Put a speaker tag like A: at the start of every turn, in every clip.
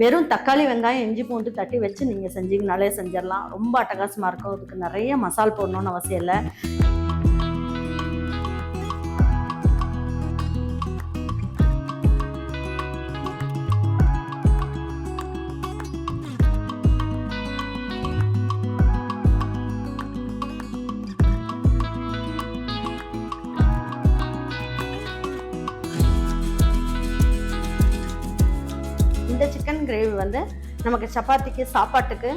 A: வெறும் தக்காளி வெங்காயம் இஞ்சி பூண்டு தட்டி வச்சு நீங்கள் செஞ்சீங்கனாலே செஞ்சிடலாம். ரொம்ப அட்டகாசமாக இருக்கும். அதுக்கு நிறைய மசால் போடணும்னு அவசியம் இல்லை. வந்து நமக்கு சப்பாத்திக்கு சாப்பாட்டுக்கு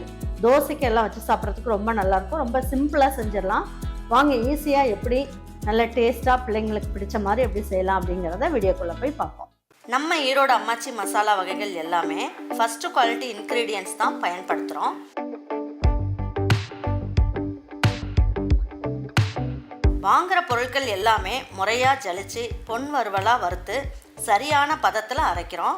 A: தோசைக்கு எல்லாம் வச்சு சாப்பிட்றதுக்கு ரொம்ப நல்லாயிருக்கும். ரொம்ப சிம்பிளாக செஞ்சிடலாம். வாங்க ஈஸியாக எப்படி நல்ல டேஸ்ட்டாக பிள்ளைங்களுக்கு பிடிச்ச மாதிரி எப்படி செய்யலாம் அப்படிங்கிறத வீடியோக்குள்ளே போய் பார்ப்போம்.
B: நம்ம ஈரோடு அம்மாச்சி மசாலா வகைகள் எல்லாமே ஃபஸ்ட்டு குவாலிட்டி இன்க்ரீடியன்ஸ் தான் பயன்படுத்துகிறோம் வாங்குற பொருட்கள் எல்லாமே முறையாக ஜலிச்சு பொன் வறுவலாக வறுத்து சரியான பதத்தில் அரைக்கிறோம்.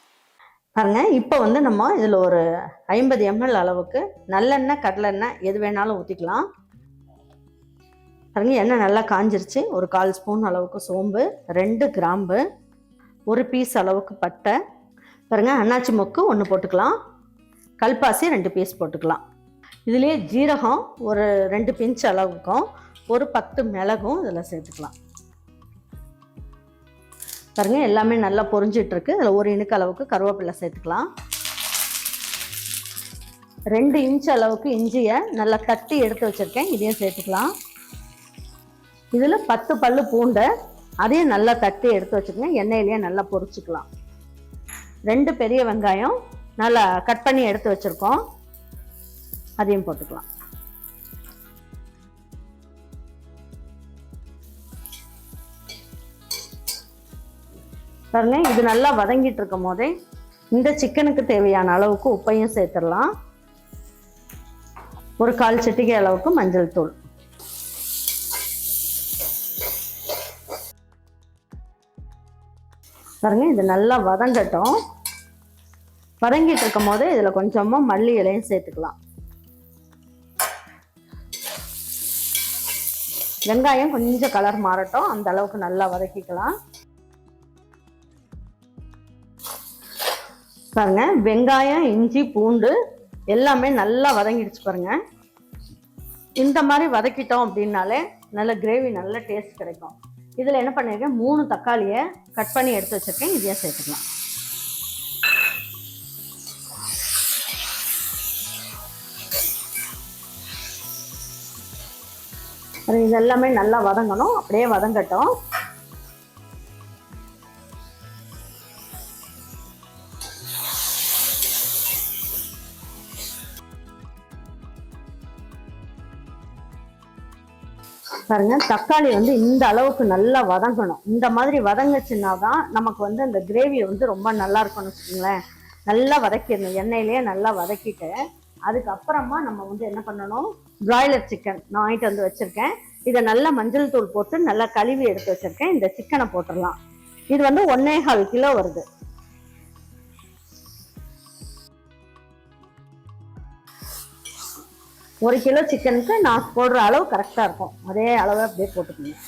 A: பாருங்க இப்போ வந்து நம்ம இதில் ஒரு ஐம்பது எம்எல் அளவுக்கு நல்லெண்ணெய் கடலெண்ணெய் எது வேணாலும் ஊற்றிக்கலாம் பாருங்க எண்ணெய் நல்லா காஞ்சிருச்சு. ஒரு கால் ஸ்பூன் அளவுக்கு சோம்பு ரெண்டு கிராம்பு ஒரு பீஸ் அளவுக்கு பட்டை. பாருங்க அன்னாச்சி மொக்கு ஒன்று போட்டுக்கலாம். கல்பாசி ரெண்டு பீஸ் போட்டுக்கலாம். இதுலேயே ஜீரகம் ஒரு ரெண்டு பிஞ்ச் அளவுக்கும் ஒரு பத்து மிளகும் இதில் சேர்த்துக்கலாம். பாருங்க எல்லாமே நல்லா பொரிஞ்சிட்டு இருக்கு ஒரு இனுக்கு அளவுக்கு கருவேப்பிலை சேர்த்துக்கலாம். ரெண்டு இன்ச் அளவுக்கு இஞ்சியை நல்லா தட்டி எடுத்து வச்சுருக்கேன். இதையும் சேர்த்துக்கலாம். இதில் பத்து பல்லு பூண்டை அதையும் நல்லா தட்டி எடுத்து வச்சுக்கோங்க. எண்ணெயிலேயே நல்லா பொறிச்சிக்கலாம் ரெண்டு பெரிய வெங்காயம் நல்லா கட் பண்ணி எடுத்து வச்சுருக்கோம். அதையும் போட்டுக்கலாம். பாருங்க இது நல்லா வதங்கிட்டு இருக்கும் போதே இந்த சிக்கனுக்கு தேவையான அளவுக்கு உப்பையும் சேர்த்துடலாம். ஒரு கால் சிட்டிகை அளவுக்கு மஞ்சள் தூள். பாருங்க இது நல்லா வதங்கட்டும். வதங்கிட்டு இருக்கும் போது இதில் கொஞ்சமாக மல்லி இலையும் சேர்த்துக்கலாம். வெங்காயம் கொஞ்சம் கலர் மாறட்டும் அந்த அளவுக்கு நல்லா வதக்கிக்கலாம். பாருங்க வெங்காயம் இஞ்சி பூண்டு எல்லாமே நல்லா வதங்கிடுச்சு பாருங்க. இந்த மாதிரி வதக்கிட்டோம் அப்படின்னாலே நல்ல கிரேவி நல்ல டேஸ்ட் கிடைக்கும். இதில் என்ன பண்ணியிருக்கேன் மூணு தக்காளியை கட் பண்ணி எடுத்து வச்சிருக்கேன் இதையே சேர்த்துக்கலாம். அது நல்லா வதங்கணும் அப்படியே வதங்கட்டும். பாருங்க தக்காளி வந்து இந்த அளவுக்கு நல்லா வதங்கணும். இந்த மாதிரி வதங்குச்சுன்னா தான் நமக்கு வந்து அந்த கிரேவி வந்து ரொம்ப நல்லா இருக்கும்னு வச்சுக்கோங்களேன். நல்லா வதக்கிடணும். எண்ணெயிலேயே நல்லா வதக்கிட்டு அதுக்கப்புறமா நம்ம வந்து என்ன பண்ணணும்? பிராய்லர் சிக்கன் நான் வாங்கிட்டு வந்து வச்சுருக்கேன். இதை நல்லா மஞ்சள் தூள் போட்டு நல்லா கழுவி எடுத்து வச்சிருக்கேன். இந்த சிக்கனை போட்டுடலாம். இது வந்து ஒன்னே கால் கிலோ வருது. ஒரு கிலோ சிக்கனுக்கு நான் போடுற அளவு கரெக்டாக இருக்கும். அதே அளவை அப்படியே போட்டுக்கணும்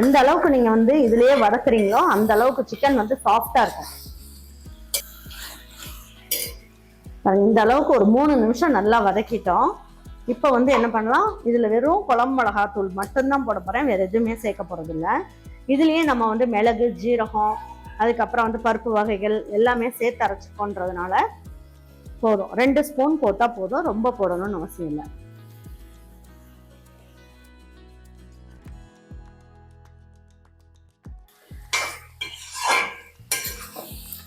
A: எந்த அளவுக்கு நீங்கள் வந்து இதுலயே வதக்குறீங்களோ அந்த அளவுக்கு சிக்கன் வந்து சாஃப்டாக இருக்கும். இந்த அளவுக்கு ஒரு மூணு நிமிஷம் நல்லா வதக்கிட்டோம். இப்போ வந்து என்ன பண்ணலாம்? இதில் வெறும் குழம்பு மிளகாத்தூள் மட்டும்தான் போட போகிறேன் வேறு எதுவுமே சேர்க்க போகிறதில்ல இதுலேயே நம்ம வந்து மிளகு ஜீரகம் அதுக்கப்புறம் வந்து பருப்பு வகைகள் எல்லாமே சேர்த்து அரைச்சிக்கோன்றதுனால போதும். ரெண்டு ஸ்பூன் போட்டால் போதும். ரொம்ப போடணும்னு அவசியம் இல்லை.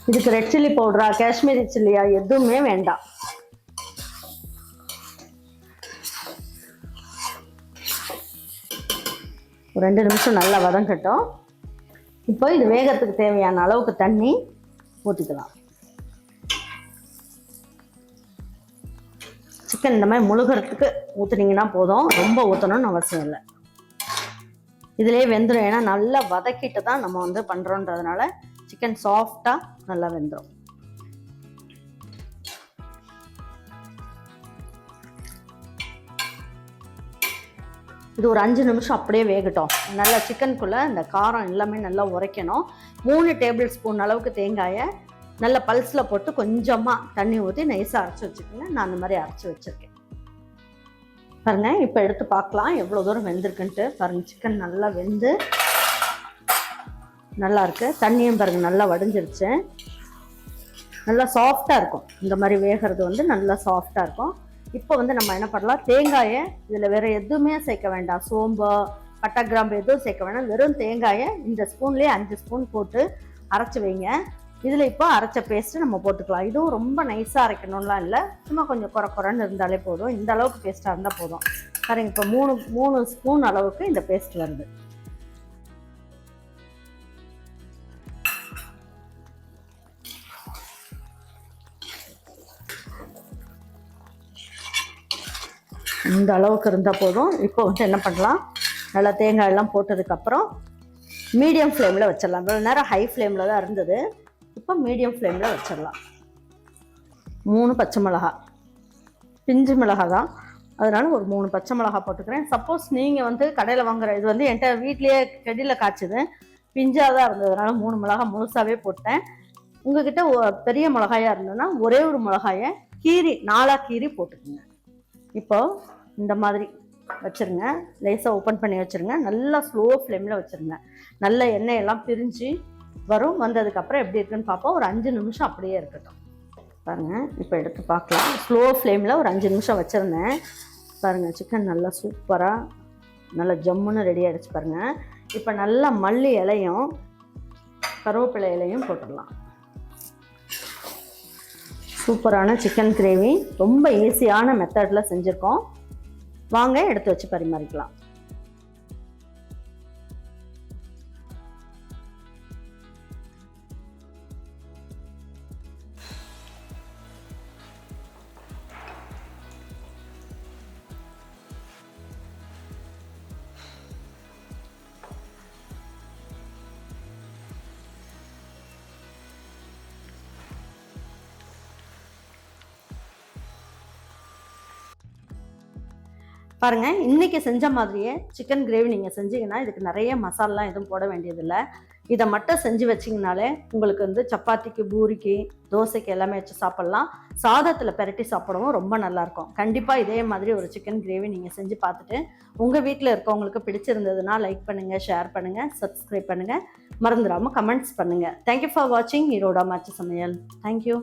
A: இதுக்கு ரெட் சில்லி பவுடரா காஷ்மீரி சில்லியா எதுவுமே வேண்டாம். ரெண்டு நிமிஷம் நல்லா வதங்கட்டும். இப்போ இது வேகத்துக்கு தேவையான அளவுக்கு தண்ணி ஊற்றிக்கலாம் சிக்கன் இந்த மாதிரி முழுகிறதுக்கு ஊற்றுனீங்கன்னா போதும். ரொம்ப ஊற்றணும்னு அவசியம் இல்லை. இதுலேயே வெந்துடும் ஏன்னா நல்லா வதக்கிட்டு தான் நம்ம வந்து பண்ணுறோன்றதுனால சிக்கன் சாஃப்டாக நல்லா வெந்துடும் இது ஒரு அஞ்சு நிமிஷம் அப்படியே வேகட்டும். நல்லா சிக்கனுக்குள்ளே இந்த காரம் எல்லாமே நல்லா உரைக்கணும். மூணு டேபிள் ஸ்பூன் அளவுக்கு தேங்காயை நல்ல பல்ஸில் போட்டு கொஞ்சமாக தண்ணி ஊற்றி நைஸாக அரைச்சி வச்சுக்கோங்க. நான் அந்த மாதிரி அரைச்சி வச்சுருக்கேன். பாருங்க இப்போ எடுத்து பார்க்கலாம். எவ்வளோ தூரம் வெந்திருக்குன்ட்டு. பாருங்கள் சிக்கன் நல்லா வெந்து நல்லாயிருக்கு தண்ணியும் பாருங்கள் நல்லா வடிஞ்சிருச்சு. நல்லா சாஃப்டாக இருக்கும். இந்த மாதிரி வேகிறது வந்து நல்லா சாஃப்டாக இருக்கும். இப்போ வந்து நம்ம என்ன பண்ணலாம்? தேங்காயை இதில் வேற எதுவுமே சேர்க்க வேண்டாம். சோம்பு பட்டை கிராம்பு எதுவும் சேர்க்க வேண்டாம் வெறும் தேங்காயை இந்த ஸ்பூன்லேயே அஞ்சு ஸ்பூன் போட்டு அரைச்சி வைங்க. இதில் இப்போ அரைச்ச பேஸ்ட்டு நம்ம போட்டுக்கலாம். இதுவும் ரொம்ப நைஸாக அரைக்கணும்லாம் இல்லை. சும்மா கொஞ்சம் குறை குறைன்னு இருந்தாலே போதும். இந்த அளவுக்கு பேஸ்ட்டாக இருந்தால் போதும். சரிங்க இப்போ மூணு மூணு ஸ்பூன் அளவுக்கு இந்த பேஸ்ட் வருது. இந்த அளவுக்கு இருந்தால் போதும். இப்போ வந்து என்ன பண்ணலாம்? நல்லா தேங்காய் எல்லாம் போட்டதுக்கப்புறம் மீடியம் ஃப்ளேமில் வச்சிடலாம். இவ்வளோ நேரம் ஹை ஃப்ளேமில் தான் இருந்தது. இப்போ மீடியம் ஃப்ளேமில் வச்சிடலாம். மூணு பச்சை மிளகா. பிஞ்சு மிளகா தான். அதனால ஒரு மூணு பச்சை மிளகா போட்டுக்கிறேன். சப்போஸ் நீங்கள் வந்து கடையில் வாங்குற இது வந்து என்கிட்ட வீட்லேயே செடியில் காய்ச்சிது. பிஞ்சாக தான் இருந்ததுனால மூணு மிளகா முழுசாகவே போட்டேன். உங்ககிட்ட பெரிய மிளகாயாக இருந்ததுன்னா ஒரே ஒரு மிளகாயை கீரி நாலாக கீரி போட்டுக்கோங்க. இப்போ இந்த மாதிரி வச்சுருங்க. லேசாக ஓப்பன் பண்ணி வச்சுருங்க. நல்லா ஸ்லோ ஃப்ளேமில் வச்சுருங்க. நல்ல எண்ணெய் எல்லாம் பிரிஞ்சு வரும். வந்ததுக்கப்புறம் எப்படி இருக்குன்னு பார்ப்போம். ஒரு அஞ்சு நிமிஷம் அப்படியே இருக்கட்டும். பாருங்கள் இப்போ எடுத்து பார்க்கலாம். ஸ்லோ ஃப்ளேமில் ஒரு அஞ்சு நிமிஷம் வச்சுருந்தேன். பாருங்கள் சிக்கன் நல்லா சூப்பராக நல்லா ஜம்முன்னு ரெடி ஆகிடுச்சு பாருங்கள் இப்போ நல்லா மல்லி இலையும் கருவேப்பிலை இலையும் போட்டுடலாம். சூப்பரான சிக்கன் கிரேவி ரொம்ப ஈஸியான மெத்தடில் செஞ்சுருக்கோம். வாங்க எடுத்து வச்சு பரிமாறிக்கலாம். பாருங்க இன்னைக்கு செஞ்ச மாதிரியே சிக்கன் கிரேவி நீங்கள் செஞ்சீங்கன்னா இதுக்கு நிறைய மசாலாலாம் எதுவும் போட வேண்டியதில்லை. இதை மட்டும் செஞ்சு வச்சிங்கனாலே உங்களுக்கு வந்து சப்பாத்திக்கு பூரிக்கு தோசைக்கு எல்லாமே வச்சு சாப்பிட்லாம். சாதத்தில் பெரட்டி சாப்பிடவும் ரொம்ப நல்லாயிருக்கும். கண்டிப்பாக இதே மாதிரி ஒரு சிக்கன் கிரேவி நீங்கள் செஞ்சு பார்த்துட்டு உங்கள் வீட்டில் இருக்கவங்களுக்கு பிடிச்சிருந்ததுன்னா லைக் பண்ணுங்கள் ஷேர் பண்ணுங்கள் சப்ஸ்கிரைப் பண்ணுங்கள் மறந்துடாமல் கமெண்ட்ஸ் பண்ணுங்கள் தேங்க்யூ ஃபார் வாட்சிங் ஈரோடா மாச்சு சமையல். தேங்க்யூ